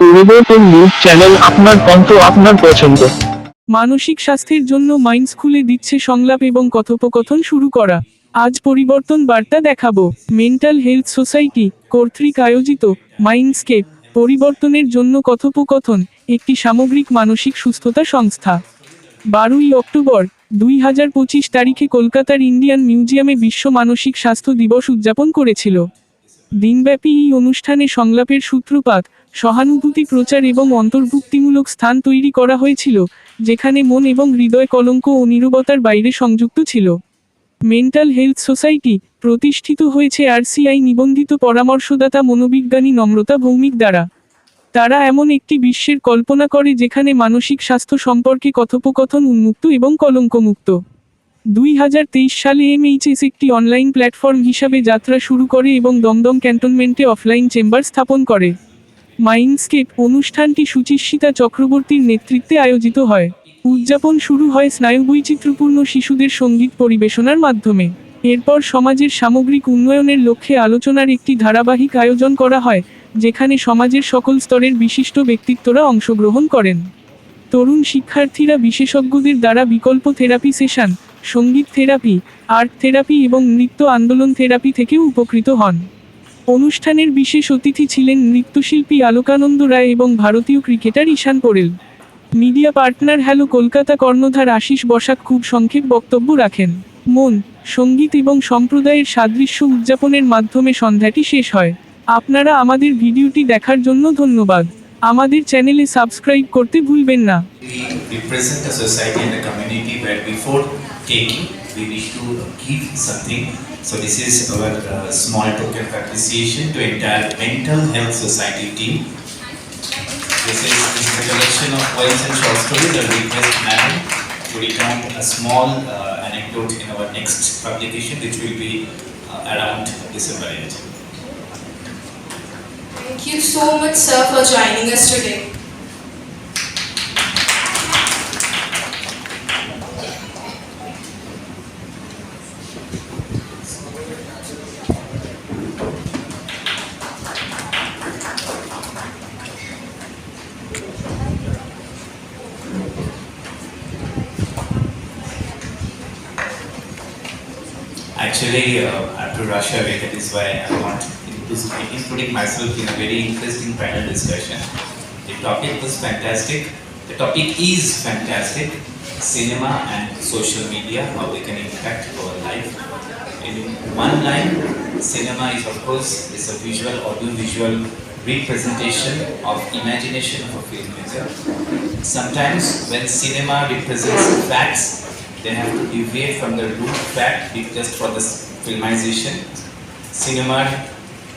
পরিবর্তন news channel আপনার আপনার পছন্দ। মানসিক স্বাস্থ্যের জন্য মাইন্ডস খুলে দিচ্ছে সংলাপ এবং কথোপকথন শুরু করা। আজ পরিবর্তন বার্তা দেখাবো। মেন্টাল হেলথ সোসাইটি কর্তৃক আয়োজিত মাইন্ডস্কেপ পরিবর্তনের জন্য কথোপকথন, একটি সামগ্রিক মানসিক সুস্থতা সংস্থা। বারোই অক্টোবর দুই হাজার পঁচিশ তারিখে কলকাতার ইন্ডিয়ান মিউজিয়ামে বিশ্ব মানসিক স্বাস্থ্য দিবস উদযাপন করেছিল। দিনব্যাপী এই অনুষ্ঠানে সংলাপের সূত্রপাত, সহানুভূতি প্রচার এবং অন্তর্ভুক্তিমূলক স্থান তৈরি করা হয়েছিল, যেখানে মন এবং হৃদয় কলঙ্ক ও নীরবতার বাইরে সংযুক্ত ছিল। মেন্টাল হেলথ সোসাইটি প্রতিষ্ঠিত হয়েছে আরসিআই নিবন্ধিত পরামর্শদাতা মনোবিজ্ঞানী নম্রতা ভৌমিক দ্বারা। তারা এমন একটি বিশ্বের কল্পনা করে যেখানে মানসিক স্বাস্থ্য সম্পর্কে কথোপকথন উন্মুক্ত এবং কলঙ্কমুক্ত। দুই হাজার তেইশ সালে এমএইচএস একটি অনলাইন প্ল্যাটফর্ম হিসাবে যাত্রা শুরু করে এবং দমদম ক্যান্টনমেন্টে অফলাইন চেম্বার স্থাপন করে। মাইন্ডস্কেপ অনুষ্ঠানটি সুচিস্মিতা চক্রবর্তীর নেতৃত্বে আয়োজিত হয়। উদযাপন শুরু হয় স্নায়ুবৈচিত্র্যপূর্ণ শিশুদের সংগীত পরিবেশনার মাধ্যমে। এরপর সমাজের সামগ্রিক উন্নয়নের লক্ষ্যে আলোচনার একটি ধারাবাহিক আয়োজন করা হয়, যেখানে সমাজের সকল স্তরের বিশিষ্ট ব্যক্তিত্বরা অংশগ্রহণ করেন। তরুণ শিক্ষার্থীরা বিশেষজ্ঞদের দ্বারা বিকল্প থেরাপি সেশন সংগীত থেরাপি, আর্ট থেরাপি এবং নৃত্য আন্দোলন থেরাপি থেকে উপকৃত হন। অনুষ্ঠানের বিশেষ অতিথি ছিলেন নৃত্যশিল্পী আলোকানন্দ রায় এবং ভারতীয় cricketer Ishan Porel. Media partner hello Kolkata কর্ণধার আশিস বসাক খুব সংক্ষেপ বক্তব্য রাখেন। মন, সংগীত এবং সম্প্রদায়ের সাদৃশ্য উদযাপনের মাধ্যমে সন্ধ্যাটি শেষ হয়। আপনারা আমাদের ভিডিওটি দেখার জন্য ধন্যবাদ। আমাদের চ্যানেলে সাবস্ক্রাইব করতে ভুলবেন না। Taking, we wish to give something. So this is our uh, small token of appreciation to entire mental health society team. This is, this is a collection of poems and short stories. I request Madam to recount a small uh, anecdote in our next publication, which will be uh, around December end. Thank you so much, sir, for joining us today. Actually, uh, to rush away. That is why I want including myself in a very interesting panel discussion. The topic was fantastic. The topic is fantastic. Cinema and social media, how they can impact our life. In one line, cinema is of course is a visual, audio-visual representation of imagination of a filmmaker. Sometimes when cinema represents facts, they have to deviate from the root fact just for the filmization. সিনেমার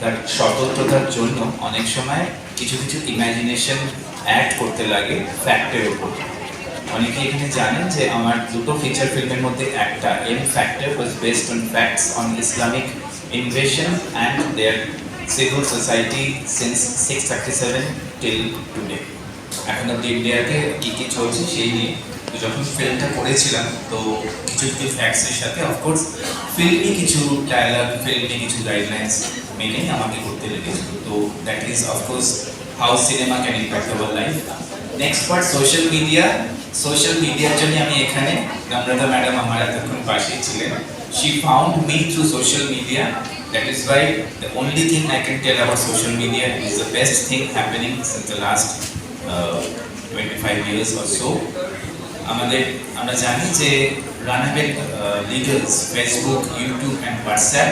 তার সতর্কতার জন্য অনেক সময় কিছু কিছু imagination add করতে লাগে ফ্যাক্টের উপর অনেকে এখানে জানেন যে আমার দুটো ফিচার ফিল্মের মধ্যে একটা M factor was based on facts on Islamic invasion and their civil society since six thirty seven till today এখন অব্দি ইন্ডিয়াতে কী কী চলছে সেই নিয়ে যখন ফিল্মটা করেছিলাম, তো কিছু কিছু ফ্যাক্টসের সাথে অফকোর্স ফিল্মি কিছু ডায়ালগ ফিল্মি কিছু গাইডলাইন্স মেনে আমাকে করতে লেগেছিল। তো that is of course how cinema can impact our life next part social media social মিডিয়ার জন্য আমি এখানে নম্রতা ম্যাডাম আমার এতক্ষণ পাশেই ছিলেন। She found me through social media that is why the only thing I can tell আবার social media is the best thing happening since the last twenty five years or so আমাদের, আমরা জানি যে রানাবেল leaders Facebook YouTube and WhatsApp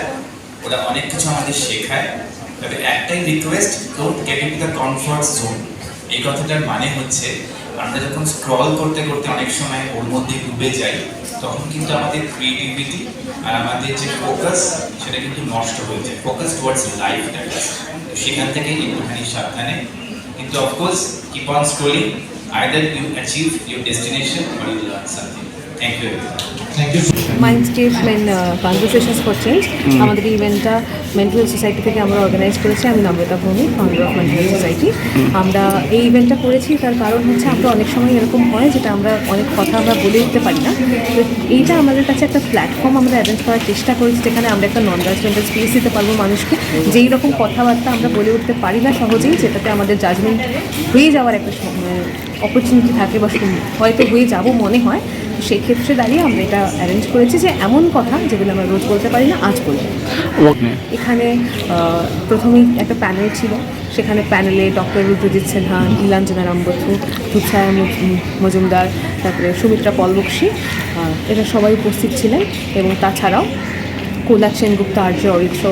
ওরা অনেক কিছু আমাদের শেখায়। তবে একটাই request don't get in the comfort zone এই কথাটার মানে হচ্ছে, আমরা যখন স্ক্রল করতে করতে অনেক সময় ওর মধ্যে ডুবে যাই, তখন কিন্তু আমাদের ক্রিয়েটিভিটি আর আমাদের যে ফোকাস সেটা কিন্তু নষ্ট হয়ে যায়। ফোকাস টুয়ার্ডস লাইফ সেখান থেকে একটুখানি সাবধানে। কিন্তু of course keep on scrolling either you achieve your destination or you learn something. Thank you everyone. Mindscape men conversations for change আমাদের ইভেন্টটা মেন্টাল সোসাইটি থেকে আমরা অর্গানাইজ করেছি। আমি Namrata Bhowmik founder of mental society আমরা এই ইভেন্টটা করেছি। তার কারণ হচ্ছে আমরা অনেক সময় এরকম হয় যেটা আমরা অনেক কথা আমরা বলে উঠতে পারি না। তো এইটা আমাদের কাছে একটা প্ল্যাটফর্ম আমরা অ্যারেঞ্জ করার চেষ্টা করেছি যেখানে আমরা একটা নন জাজমেন্টাল স্পেস দিতে পারব মানুষকে। যেই রকম কথাবার্তা আমরা বলে উঠতে পারি না সহজেই যেটাতে আমাদের জাজমেন্ট হয়ে যাওয়ার একটা অপরচুনিটি থাকে বা শুনি- হয়তো হয়ে যাব মনে হয় তো সেই ক্ষেত্রে দাঁড়িয়ে আমরা এটা অ্যারেঞ্জ করেছি যে এমন কথা যেগুলো আমরা রোজ বলতে পারি না আজ ওকে এখানে প্রথমেই একটা প্যানেল ছিল সেখানে প্যানেলে ডক্টর রুদ্রজিৎ সিনহা নীলাঞ্জনা রামবথু মজ- মজুমদার তারপরে সুমিত্রা পলবক্সী এরা সবাই উপস্থিত ছিলেন এবং তাছাড়াও কৈলাস সেনগুপ্ত আর্য অরিত্র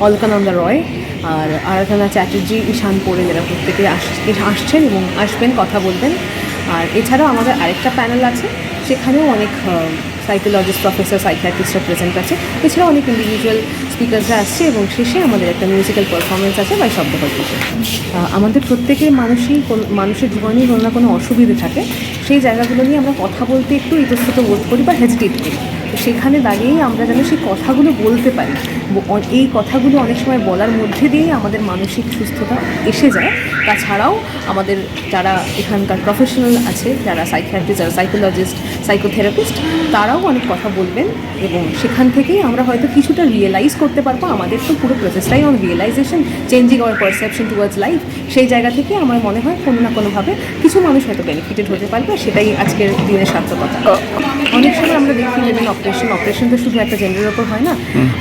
অলকানন্দা রয় আর আরাধনা চ্যাটার্জি ঈশান পড়ে এরা প্রত্যেকে আস- আসছেন এবং আসবেন, কথা বলবেন। আর এছাড়াও আমাদের আরেকটা প্যানেল আছে, সেখানেও অনেক সাইকোলজিস্ট প্রফেসর সাইকিয়াট্রিস্টরা প্রেজেন্ট আছে। এছাড়াও অনেক ইন্ডিভিজুয়াল স্পিকার্সরা আসছে এবং শেষে আমাদের একটা মিউজিক্যাল পারফরমেন্স আছে বা শব্দ কল্পসে আমাদের প্রত্যেকের মানুষই মানুষের জীবনেই কোনো না কোনো অসুবিধে থাকে। সেই জায়গাগুলো নিয়ে আমরা কথা বলতে একটু ইতস্তত বোধ করি বা হেজিটেট করি। সেখানে দাঁড়িয়েই আমরা যেন সেই কথাগুলো বলতে পারি। এই কথাগুলো অনেক সময় বলার মধ্যে দিয়েই আমাদের মানসিক সুস্থতা এসে যায়। তাছাড়াও আমাদের যারা এখানকার প্রফেশনাল আছে, যারা সাইকিয়াট্রিস্ট যারা সাইকোলজিস্ট সাইকোথেরাপিস্ট তারাও অনেক কথা বলবেন এবং সেখান থেকেই আমরা হয়তো কিছুটা রিয়েলাইজ করতে পারব। আমাদের তো পুরো প্রসেসটাই on realisation changing our perception towards life সেই জায়গা থেকে আমার মনে হয় কোনো না কোনোভাবে কিছু মানুষ হয়তো বেনিফিটেড হতে পারবে। সেটাই আজকের দিনের সার্থকতা। অনেক সময় আমরা দেখি যেদিন অপারেশন অপারেশন তো শুধু একটা জেন্ডারের ওপর হয় না।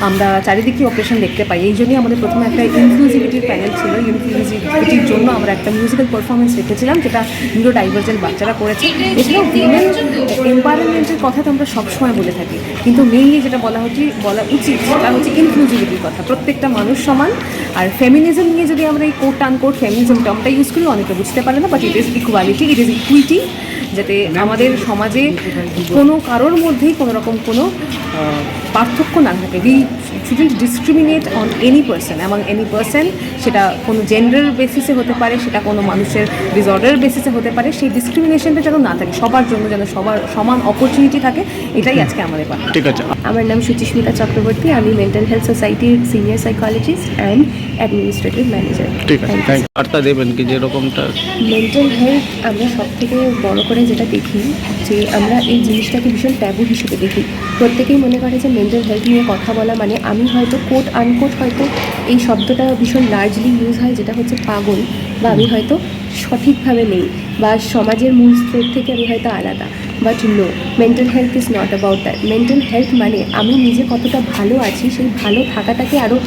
আমরা চারিদিকে অপারেশন দেখতে পাই। এই জন্যই আমাদের প্রথমে একটা ইনক্লুসিভিটির প্যানেল ছিল। ইনক্লুসিভিটির জন্য আমরা একটা মিউজিক্যাল পারফরমেন্স রেখেছিলাম, যেটা নিউরো ডাইভার্জেন্ট বাচ্চারা করেছে। এছাড়াও উইমেন এম্পাওয়ারমেন্টের কথা তো আমরা সবসময় বলে থাকি। কিন্তু মেইনলি যেটা বলা হচ্ছে, বলা উচিত সেটা হচ্ছে ইনক্লুসিভিটির কথা। প্রত্যেকটা মানুষ সমান। আর ফেমিনিজম নিয়ে যদি আমরা এই কোট আন কোট ফেমিনিজম টার্মটা ইউজ করি, অনেকে বুঝতে পারে না but it is equality it is equity যাতে আমাদের সমাজে কোনো কারোর মধ্যেই কোনো রকম কোনো পার্থক্য না থাকে। We shouldn't discriminate on any person এবং এনি পার্সন সেটা কোনো জেন্ডার বেসিসে হতে পারে সেটা কোনো মানুষের ডিসঅর্ডার বেসিসে হতে পারে সেই ডিসক্রিমিনেশনটা যেন না থাকে সবার জন্য যেন সবার সমান অপরচুনিটি থাকে এটাই আজকে আমাদের ঠিক আছে। আমার নাম সুচিস্মিতা চক্রবর্তী আমি মেন্টাল হেলথ সোসাইটির senior psychologist and administrative manager ঠিক আছে থ্যাংক বার্তা দেবেন কি যেরকমটা? মেন্টাল হেলথ আমরা সব থেকে বড় করে যেটা দেখি যে আমরা এই জিনিসটাকে ভীষণ ট্যাবু হিসেবে দেখি। প্রত্যেকেই মনে করে যে মেন্টাল হেলথ নিয়ে কথা বলা মানে আমি হয়তো কোট আনকোট হয়তো এই শব্দটা ভীষণ লার্জলি ইউজ হয় যেটা হচ্ছে পাগল বা আমি হয়তো সঠিকভাবে নেই বা সমাজের মূল স্রোত থেকে আমি হয়তো আলাদা। But no mental health is not about that mental health মানে আমি নিজে কতটা ভালো আছি সেই ভালো থাকাটাকে আরও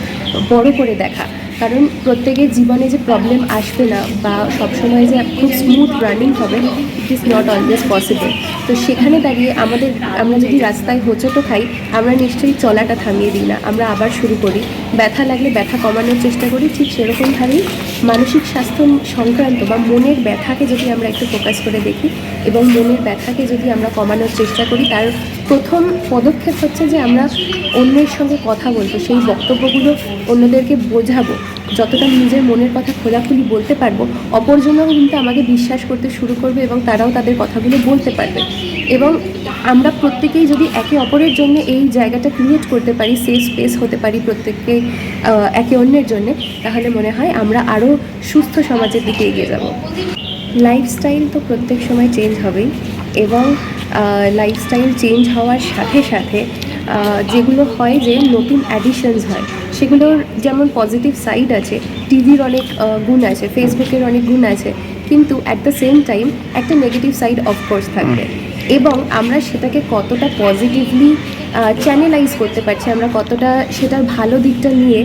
বড় করে দেখা। কারণ প্রত্যেকের জীবনে যে প্রবলেম আসবে না বা সবসময় যে খুব স্মুথ রানিং হবে it is not always possible তো সেখানে দাঁড়িয়ে আমাদের, আমরা যদি রাস্তায় হোঁচটো খাই, আমরা নিশ্চয়ই চলাটা থামিয়ে দিই না। আমরা আবার শুরু করি। ব্যথা লাগলে ব্যথা কমানোর চেষ্টা করি, ঠিক সেরকমভাবেই মানসিক স্বাস্থ্য সংক্রান্ত বা মনের ব্যথাকে যদি আমরা একটু ফোকাস করে দেখি এবং মনের ব্যথাকে যদি আমরা কমানোর চেষ্টা করি, তার প্রথম পদক্ষেপ হচ্ছে যে আমরা অন্যের সঙ্গে কথা বলব, সেই বক্তব্যগুলো অন্যদেরকে বোঝাবো। যতটা নিজের মনের কথা খোলাখুলি বলতে পারব, অপরজনও কিন্তু আমাকে বিশ্বাস করতে শুরু করবে এবং তারাও তাদের কথাগুলো বলতে পারবে। এবং আমরা প্রত্যেকেই যদি একে অপরের জন্য এই জায়গাটা ক্রিয়েট করতে পারি সেফ স্পেস হতে পারি প্রত্যেককে একে অন্যের জন্যে, তাহলে মনে হয় আমরা আরও সুস্থ সমাজের দিকে এগিয়ে যাব। লাইফস্টাইল তো প্রত্যেক সময় চেঞ্জ হবেই এবং লাইফস্টাইল চেঞ্জ হওয়ার সাথে সাথে যেগুলো হয় যে নতুন অ্যাডিশনস হয়, সেগুলোর যেমন পজিটিভ সাইড আছে টিভির অনেক গুণ আছে ফেসবুকের অনেক গুণ আছে, কিন্তু অ্যাট দ্য সেম টাইম একটা নেগেটিভ সাইড অফকোর্স থাকবে এবং আমরা সেটাকে কতটা পজিটিভলি চ্যানেলাইজ করতে পারছি, আমরা কতটা সেটার ভালো দিকটা নিয়ে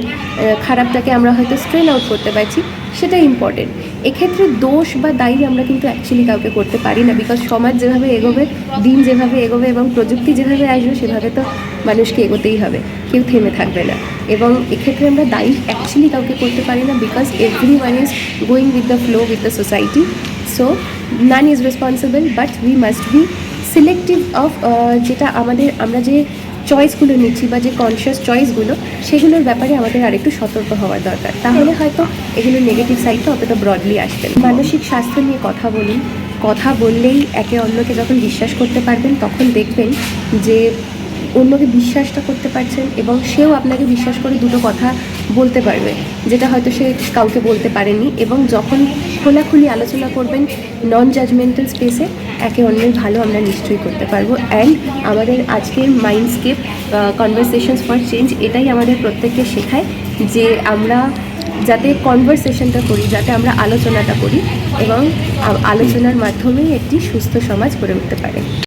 খারাপটাকে আমরা হয়তো স্ট্রেন আউট করতে পারছি সেটা ইম্পর্টেন্ট এক্ষেত্রে দোষ বা দায়ী আমরা কিন্তু অ্যাকচুয়ালি কাউকে করতে পারি না বিকজ সমাজ যেভাবে এগোবে, দিন যেভাবে এগোবে এবং প্রযুক্তি যেভাবে আসবে, সেভাবে তো মানুষকে এগোতেই হবে, কেউ থেমে থাকবে না। এবং এক্ষেত্রে আমরা দায়ী অ্যাকচুয়ালি কাউকে করতে পারি না because everyone is going with the flow with the society so none is responsible but we must be selective of যেটা আমাদের, আমরা যে চয়েসগুলো নিচ্ছি বা যে কনসিয়াস চয়েসগুলো সেগুলোর ব্যাপারে আমাদের আরেকটু সতর্ক হওয়ার দরকার। তাহলে হয়তো এগুলো নেগেটিভ সাইডটা অতটা ব্রডলি আসবে মানসিক স্বাস্থ্য নিয়ে কথা বলুন। কথা বললেই একে অন্যকে যখন বিশ্বাস করতে পারবেন, তখন দেখবেন যে অন্যকে বিশ্বাসটা করতে পারছেন এবং সেও আপনাকে বিশ্বাস করে দুটো কথা বলতে পারবে, যেটা হয়তো সে কাউকে বলতে পারেনি এবং যখন খোলাখুলি আলোচনা করবেন নন জাজমেন্টাল স্পেসে একে অন্যের ভালো আমরা নিশ্চয়ই করতে পারব। অ্যান্ড আমাদের আজকের মাইন্ডস্কেপ কনভারসেশনস ফর চেঞ্জ এটাই আমাদের প্রত্যেককে শেখায় যে আমরা যাতে কনভারসেশনটা করি, যাতে আমরা আলোচনাটা করি এবং আলোচনার মাধ্যমেই একটি সুস্থ সমাজ গড়ে উঠতে পারে।